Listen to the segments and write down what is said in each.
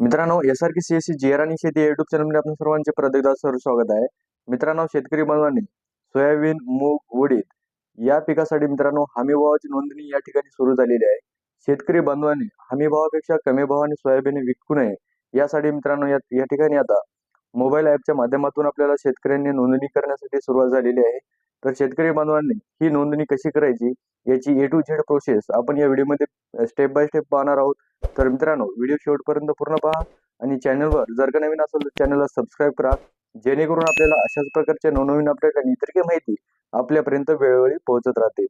मित्रांनो S R K C S C G R आणि शेती युट्यूब चॅनलमध्ये आपण सर्वांचे प्रत्येकदा सर्व स्वागत आहे. मित्रांनो शेतकरी बांधवांनी सोयाबीन मूग उडीद या पिकासाठी मित्रांनो हमीभावाची नोंदणी या ठिकाणी सुरू झालेली आहे. शेतकरी बांधवांनी हमीभावापेक्षा कमी भावाने सोयाबीन विकू नये यासाठी मित्रांनो या ठिकाणी आता मोबाईल ॲपच्या माध्यमातून आपल्याला शेतकऱ्यांनी नोंदणी करण्यासाठी सुरुवात झालेली आहे. तर शेतकरी बांधवांनी ही नोंदणी कशी करायची याची ए टू झेड प्रोसेस आपण या व्हिडिओमध्ये स्टेप बाय स्टेप पाहणार आहोत. तर मित्रांनो व्हिडिओ शेवटपर्यंत पूर्ण पहा आणि चॅनलवर जर का नवीन असेल तर चॅनलला सबस्क्राईब करा. जेणेकरून आपल्याला अशाच प्रकारच्या नवनवीन अपडेट आणि इतर काही माहिती आपल्यापर्यंत वेळोवेळी पोहोचत राहते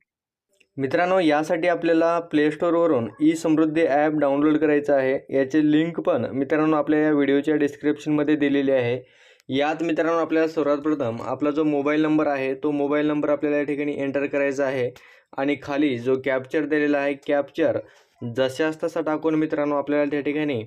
मित्रांनो यासाठी आपल्याला प्लेस्टोरवरून ई समृद्धी ॲप डाउनलोड करायचं आहे. याचे लिंक पण मित्रांनो आपल्या या व्हिडिओच्या डिस्क्रिप्शनमध्ये दिलेली आहे. यात मित्रांनो आपल्याला सर्वात प्रथम आपला जो मोबाईल नंबर आहे तो मोबाईल नंबर आपल्याला या ठिकाणी एंटर करायचा आहे. आणि खाली जो कॅप्चर दिलेला आहे कॅप्चर जशाच तसा टाकून मित्रांनो आपल्याला त्या ठिकाणी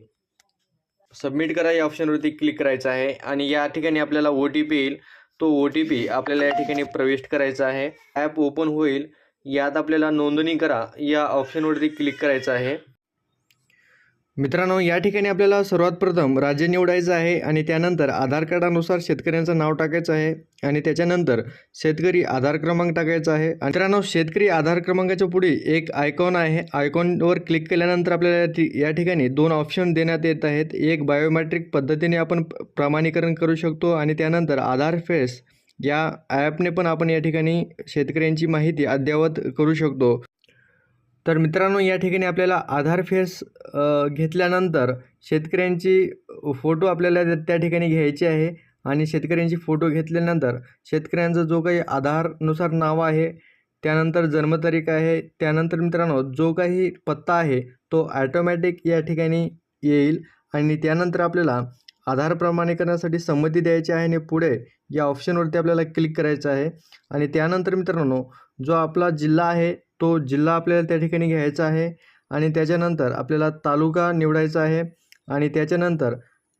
सबमिट करा या ऑप्शनवरती क्लिक करायचं आहे. आणि या ठिकाणी आपल्याला ओ टी पी येईल. तो ओ टी पी आपल्याला या ठिकाणी प्रविष्ट करायचा आहे. ॲप ओपन होईल. यात आपल्याला नोंदणी करा. या ऑप्शनवरती क्लिक करायचं आहे. मित्रांनो या ठिकाणी आपल्याला सर्वात प्रथम राज्य निवडायचं आहे आणि त्यानंतर आधार कार्डानुसार शेतकऱ्यांचं नाव टाकायचं आहे आणि त्याच्यानंतर शेतकरी आधार क्रमांक टाकायचा आहे. मित्रांनो शेतकरी आधार क्रमांकाच्या पुढे एक आयकॉन आहे. आयकॉनवर क्लिक केल्यानंतर आपल्याला या या ठिकाणी दोन ऑप्शन देण्यात येत आहेत. एक बायोमॅट्रिक पद्धतीने आपण प्रमाणीकरण करू शकतो आणि त्यानंतर आधार फेस या ॲपने पण आपण या ठिकाणी शेतकऱ्यांची माहिती अद्ययावत करू शकतो. तर मित्रांनो या ठिकाणी आपल्याला आधार फेस घेतल्यानंतर शेतकऱ्यांची फोटो आपल्याला त्या- त्या ठिकाणी घ्यायची आहे आणि शेतकऱ्यांची फोटो घेतल्यानंतर शेतकऱ्यांचा जो काही आधारनुसार नाव आहे त्यानंतर जन्मतारीख आहे त्यानंतर मित्रांनो जो काही पत्ता आहे तो ॲटोमॅटिक या ठिकाणी येईल आणि त्यानंतर आपल्याला आधार प्रमाणीकरणासाठी संमती द्यायची आहे आणि पुढे या ऑप्शनवरती आपल्याला क्लिक करायचं आहे. आणि त्यानंतर मित्रांनो जो आपला जिल्हा आहे तो जिल्हा आपल्याला त्या ठिकाणी घ्यायचा आहे आणि त्याच्यानंतर आपल्याला तालुका निवडायचा आहे आणि त्याच्यानंतर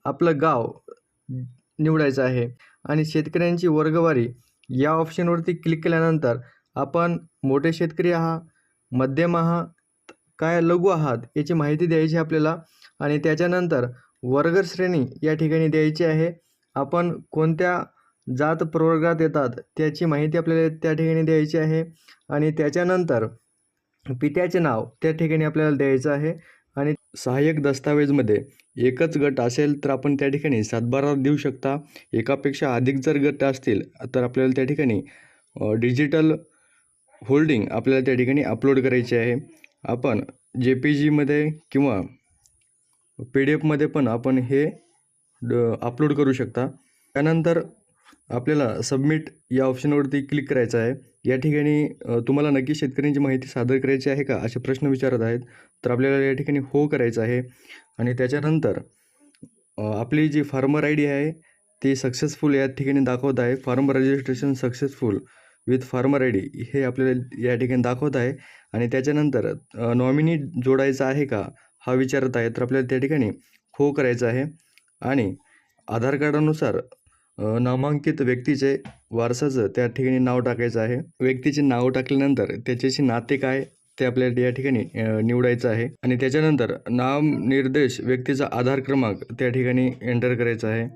आपलं गाव निवडायचं आहे. आणि शेतकऱ्यांची वर्गवारी या ऑप्शनवरती क्लिक केल्यानंतर आपण मोठे शेतकरी आहात मध्यम आहात काय लघु आहात याची माहिती द्यायची आपल्याला आणि त्याच्यानंतर वर्गश्रेणी या ठिकाणी द्यायची आहे. आपण कोणत्या जात प्रवर्गात येतात. त्याची माहिती आपल्याला त्या ठिकाणी द्यायची आहे आणि त्याच्यानंतर पित्याचे नाव त्या ठिकाणी आपल्याला द्यायचं आहे. आणि सहाय्यक दस्तावेजमध्ये एकच गट असेल तर आपण त्या ठिकाणी सातबारा देऊ शकता. एकापेक्षा अधिक जर गट असतील तर आपल्याला त्या ठिकाणी डिजिटल होल्डिंग आपल्याला त्या ठिकाणी अपलोड करायची आहे. आपण जे पी जीमध्ये किंवा पी डी एफमध्ये पण आपण हे ड अपलोड करू शकता. त्यानंतर आपल्याला सबमिट या ऑप्शनवरती क्लिक करायचं आहे. या ठिकाणी तुम्हाला नक्की शेतकऱ्यांची माहिती सादर करायची आहे का असे प्रश्न विचारत आहेत. तर आपल्याला या ठिकाणी हो करायचं आहे. आणि त्याच्यानंतर आपली जी फार्मर आय डी आहे ती सक्सेसफुल या ठिकाणी दाखवत आहे. Farmer registration successful with farmer I D हे आपल्याला या ठिकाणी दाखवत आहे. आणि त्याच्यानंतर नॉमिनी जोडायचा आहे का हा विचारत आहे. तर आपल्याला त्या ठिकाणी हो करायचं आहे. आणि आधार कार्डानुसार नामांकित व्यक्तीचे वारसाचं त्या ठिकाणी नाव टाकायचं आहे. व्यक्तीचे नाव टाकल्यानंतर त्याच्याशी नाते काय ते आपल्याला या ठिकाणी निवडायचं आहे. आणि त्याच्यानंतर नाम निर्देश व्यक्तीचा आधार क्रमांक त्या ठिकाणी एंटर करायचा आहे.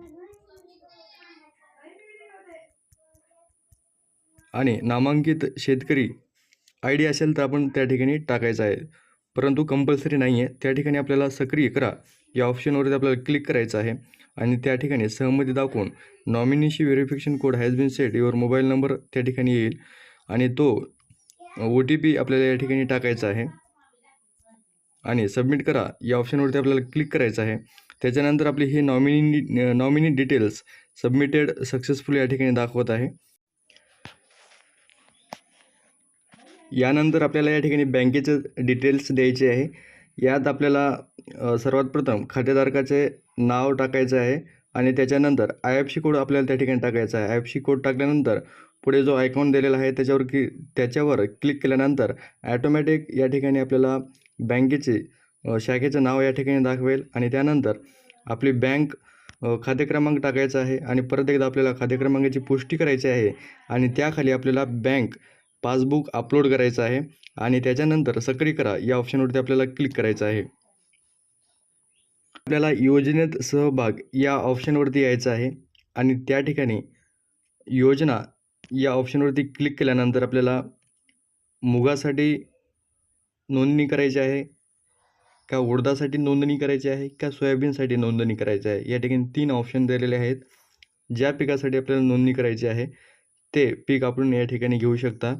आणि नामांकित शेतकरी आय डी असेल तर आपण त्या ठिकाणी टाकायचं आहे. परंतु कंपल्सरी नाही आहे त्या ठिकाणी आपल्याला सक्रिय करा. या ऑप्शनवरती आपल्याला क्लिक करायचं आहे. आणि त्या ठिकाणी सहमती दाखवून नॉमिनीशी verification code has been set your mobile number त्या ठिकाणी येईल. आणि तो ओ टी पी आपल्याला या ठिकाणी टाकायचा आहे. आणि सबमिट करा. या ऑप्शनवरती आपल्याला क्लिक करायचं आहे. त्याच्यानंतर आपली हे nominee nominee details submitted successful या ठिकाणी दाखवत आहे. यानंतर आपल्याला या ठिकाणी बँकेचे डिटेल्स द्यायचे आहे. यात आपल्याला सर्वात प्रथम खातेधारकाचे नाव टाकायचं आहे आणि त्याच्यानंतर आय एफ सी कोड आपल्याला त्या ठिकाणी टाकायचा आहे. आय एफ सी कोड टाकल्यानंतर पुढे जो आयकॉन दिलेला आहे त्याच्यावर की त्याच्यावर क्लिक केल्यानंतर ॲटोमॅटिक या ठिकाणी आपल्याला बँकेचे शाखेचं नाव या ठिकाणी दाखवेल आणि त्यानंतर आपली बँक खाते क्रमांक टाकायचा आहे आणि परत एकदा आपल्याला खाते क्रमांकाची पुष्टी करायची आहे आणि त्याखाली आपल्याला बँक पासबुक अपलोड करायचं आहे आणि त्याच्यानंतर सक्रिय करा. या ऑप्शनवरती आपल्याला क्लिक करायचं आहे. आपल्याला योजनेत सहभाग या ऑप्शनवरती यायचं आहे आणि त्या ठिकाणी योजना या ऑप्शनवरती क्लिक केल्यानंतर आपल्याला मुगासाठी नोंदणी करायची आहे का उडदासाठी नोंदणी करायची आहे का सोयाबीनसाठी नोंदणी करायची आहे. या ठिकाणी तीन ऑप्शन दिलेले आहेत. ज्या पिकासाठी आपल्याला नोंदणी करायची आहे ते पीक आपण या ठिकाणी घेऊ शकता.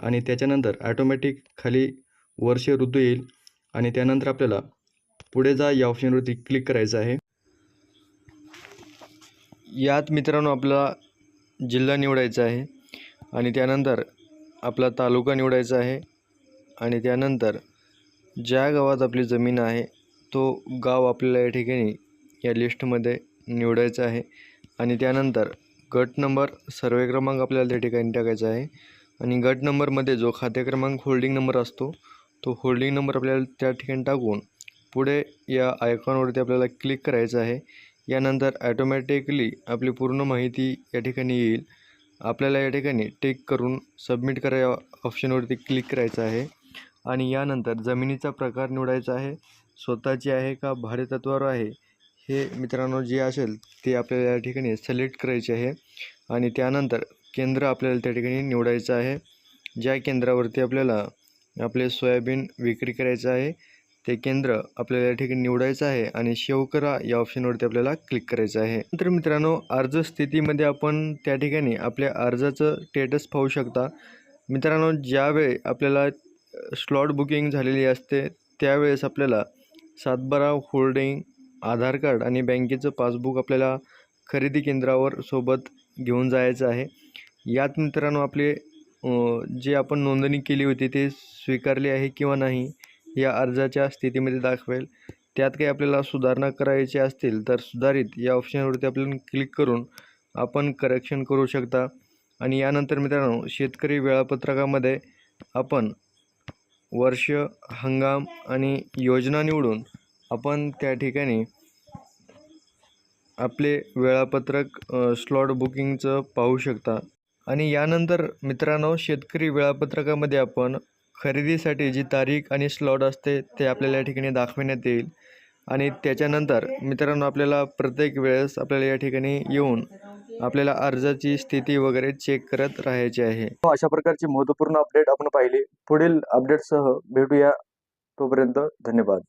आणि त्याच्यानंतर ॲटोमॅटिक खाली वर्ष ऋतू येईल. आणि त्यानंतर आपल्याला पुढे जा या ऑप्शनवरती क्लिक करायचं आहे. यात मित्रांनो आपला जिल्हा निवडायचा आहे. आणि त्यानंतर आपला तालुका निवडायचा आहे. आणि त्यानंतर ज्या गावात आपली जमीन आहे तो गाव आपल्याला या ठिकाणी या लिस्टमध्ये निवडायचा आहे. आणि त्यानंतर गट नंबर सर्वे क्रमांक आपल्याला त्या ठिकाणी टाकायचा आहे. आणि गट नंबरमध्ये जो खाते क्रमांक होल्डिंग नंबर असतो तो होल्डिंग नंबर आपल्याला त्या ठिकाणी टाकून पुढे या आयकॉनवरती आपल्याला क्लिक करायचं आहे. यानंतर ॲटोमॅटिकली आपली पूर्ण माहिती या ठिकाणी येईल. आपल्याला या ठिकाणी टेक करून सबमिट करा ऑप्शनवरती क्लिक करायचं आहे. आणि यानंतर जमिनीचा प्रकार निवडायचा आहे. स्वतःची आहे का? भाडेतत्वावर आहे. हे मित्रांनो जे असेल ते आपल्याला या ठिकाणी सिलेक्ट करायचे आहे. आणि त्यानंतर केंद्र आपल्याला त्या ठिकाणी निवडायचं आहे. ज्या केंद्रावरती आपल्याला आपले सोयाबीन विक्री करायचं आहे ते केंद्र आपल्याला या ठिकाणी निवडायचं आहे आणि शेव करा या ऑप्शनवरती आपल्याला क्लिक करायचं आहे. नंतर मित्रांनो अर्ज स्थितीमध्ये आपण त्या ठिकाणी आपल्या अर्जाचं स्टेटस पाहू शकता. मित्रांनो ज्यावेळी आपल्याला स्लॉट बुकिंग झालेली असते त्यावेळेस आपल्याला सातबारा होल्डिंग आधार कार्ड आणि बँकेचं पासबुक आपल्याला खरेदी केंद्रावर सोबत घेऊन जायचं आहे. यात मित्रांनो आपले जे आपण नोंदणी केली होती ते स्वीकारली आहे किंवा नाही या अर्जाच्या स्थितीमध्ये दाखवेल. त्यात काही आपल्याला सुधारणा करायची असतील तर सुधारित या ऑप्शनवरती आपण क्लिक करून आपण करेक्शन करू शकता. आणि यानंतर मित्रांनो शेतकरी वेळापत्रकामध्ये आपण वर्ष हंगाम आणि योजना निवडून आपण त्या ठिकाणी आपले वेळापत्रक स्लॉट बुकिंगचं पाहू शकता. आणि यानंतर मित्रांनो शेतकरी वेळापत्रकामध्ये आपण खरेदीसाठी जी तारीख आणि स्लॉट असते ते आपल्याला या ठिकाणी दाखविण्यात येईल. आणि त्याच्यानंतर मित्रांनो आपल्याला प्रत्येक वेळेस आपल्याला या ठिकाणी येऊन आपल्याला अर्जाची स्थिती वगैरे चेक करत राहायची आहे. हो, अशा प्रकारची महत्त्वपूर्ण अपडेट आपण पाहिली. पुढील अपडेटसह भेटूया. तोपर्यंत धन्यवाद.